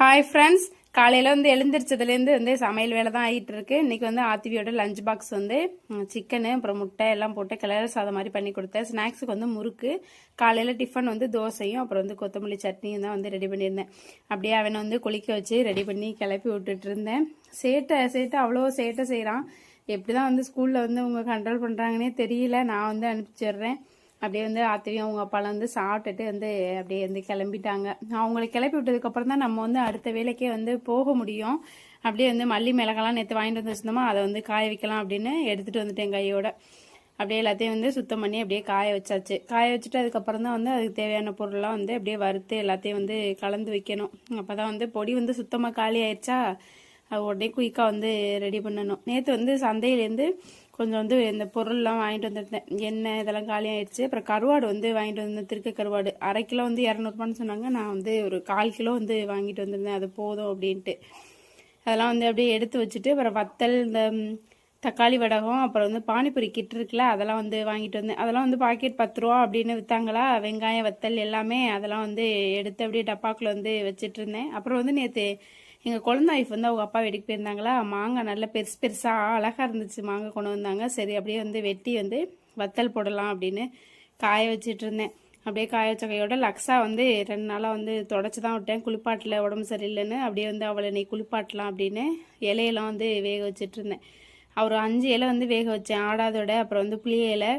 Hi friends காலையில் வந்து எழுந்திரிச்சதுலேருந்து வந்து சமையல் வேலை தான் ஆகிட்டு இருக்கு இன்றைக்கி வந்து ஆத்திவியோட லஞ்ச் பாக்ஸ் வந்து சிக்கனு அப்புறம் முட்டை எல்லாம் போட்டு கிளற சாதம் மாதிரி பண்ணி கொடுத்தேன். ஸ்நாக்ஸுக்கு வந்து முறுக்கு காலையில் டிஃபன் வந்து தோசையும் அப்புறம் வந்து கொத்தமல்லி சட்னியும் தான் வந்து ரெடி பண்ணியிருந்தேன். அப்படியே அவனை வந்து குளிக்க வச்சு ரெடி பண்ணி கிளப்பி விட்டுட்டு இருந்தேன். சேட்டை சேட்டை அவ்வளோ சேட்டை செய்கிறான் எப்படி தான் வந்து ஸ்கூலில் வந்து அவங்க கண்ட்ரோல் பண்ணுறாங்கன்னே தெரியல. நான் வந்து அனுப்பிச்சிடுறேன். அப்படியே வந்து ஆத்திரியும் அவங்க அப்பாலாம் வந்து சாப்பிட்டுட்டு வந்து அப்படியே வந்து கிளம்பிட்டாங்க. அவங்களை கிளப்பி விட்டதுக்கப்புறம் தான் நம்ம வந்து அடுத்த வேலைக்கே வந்து போக முடியும். அப்படியே வந்து மல்லி மிளகாலாம் நேற்று வாங்கிட்டு வந்து வச்சுருந்தோமா அதை வந்து காய வைக்கலாம் அப்படின்னு எடுத்துகிட்டு வந்துட்டேன் கையோட. அப்படியே எல்லாத்தையும் வந்து சுத்தம் பண்ணி அப்படியே காய வச்சாச்சு. காய வச்சுட்டு அதுக்கப்புறம் தான் வந்து அதுக்கு தேவையான பொருள்லாம் வந்து அப்படியே வறுத்து எல்லாத்தையும் வந்து கலந்து வைக்கணும். அப்போ தான் வந்து பொடி வந்து சுத்தமாக காலி ஆயிடுச்சா அது உடனே குயிக்காக வந்து ரெடி பண்ணணும். நேற்று வந்து சந்தையிலேருந்து கொஞ்சம் வந்து இந்த பொருள்லாம் வாங்கிட்டு வந்துருந்தேன். எண்ணெய் இதெல்லாம் காலியாகிடுச்சு அப்புறம் கருவாடு வந்து வாங்கிட்டு வந்தேன் திருக்க கருவாடு. அரை கிலோ வந்து இரநூறுபான்னு சொன்னாங்க. நான் வந்து ஒரு கால் கிலோ வந்து வாங்கிட்டு வந்திருந்தேன். அது போதும் அப்படின்ட்டு. அதெல்லாம் வந்து அப்படியே எடுத்து வச்சுட்டு அப்புறம் வத்தல் இந்த தக்காளி வடகம் அப்புறம் வந்து பானிபூரி கிட் இருக்குல்ல அதெல்லாம் வந்து வாங்கிட்டு வந்தேன். அதெல்லாம் வந்து பாக்கெட் பத்து ரூபா அப்படின்னு விற்றாங்களா வெங்காயம் வத்தல் எல்லாமே அதெல்லாம் வந்து எடுத்து அப்படியே டப்பாக்கில் வந்து வச்சுட்டு இருந்தேன். அப்புறம் வந்து நேற்று எங்கள் குழந்தை ஒய்ஃப் வந்து அவங்க அப்பா வீட்டுக்கு போயிருந்தாங்களா? மாங்காய் நல்லா பெருசு பெருசாக அழகாக இருந்துச்சு. மாங்காய் கொண்டு வந்தாங்க. சரி அப்படியே வந்து வெட்டி வந்து வத்தல் போடலாம் அப்படின்னு காய வச்சிட்டு இருந்தேன். அப்படியே காய வச்ச கையோட லக்ஸா வந்து ரெண்டு நாளாக வந்து தொடச்சி தான் விட்டேன். குளிப்பாட்டில் உடம்பு சரியில்லைன்னு அப்படியே வந்து அவளை நீ குளிப்பாட்டலாம் அப்படின்னு இலையெல்லாம் வந்து வேக வச்சுட்டு இருந்தேன். அவர் அஞ்சு இலை வந்து வேக வச்சேன். ஆடாதோட அப்புறம் வந்து புளிய இலை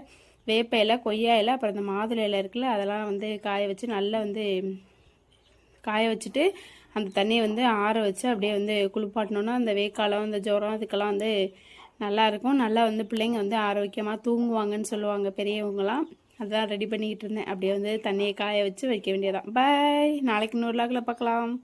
வேப்ப இலை கொய்யா இலை அப்புறம் இந்த மாதுளை இலை இருக்குல்ல அதெல்லாம் வந்து காய வச்சு நல்லா வந்து காய வச்சுட்டு அந்த தண்ணியை வந்து ஆற வச்சு அப்படியே வந்து குளிப்பாட்டினோன்னா அந்த வேக்காலம் அந்த ஜுரம் அதுக்கெல்லாம் வந்து நல்லாயிருக்கும் நல்லா வந்து பிள்ளைங்க வந்து ஆரோக்கியமாக தூங்குவாங்கன்னு சொல்லுவாங்க பெரியவங்களாம் அதான் ரெடி பண்ணிக்கிட்டு இருந்தேன். அப்படியே வந்து தண்ணியை காய வச்சு வைக்க வேண்டியதான் பாய் நாளைக்கு இன்னொரு லாக்கில் பார்க்கலாம்.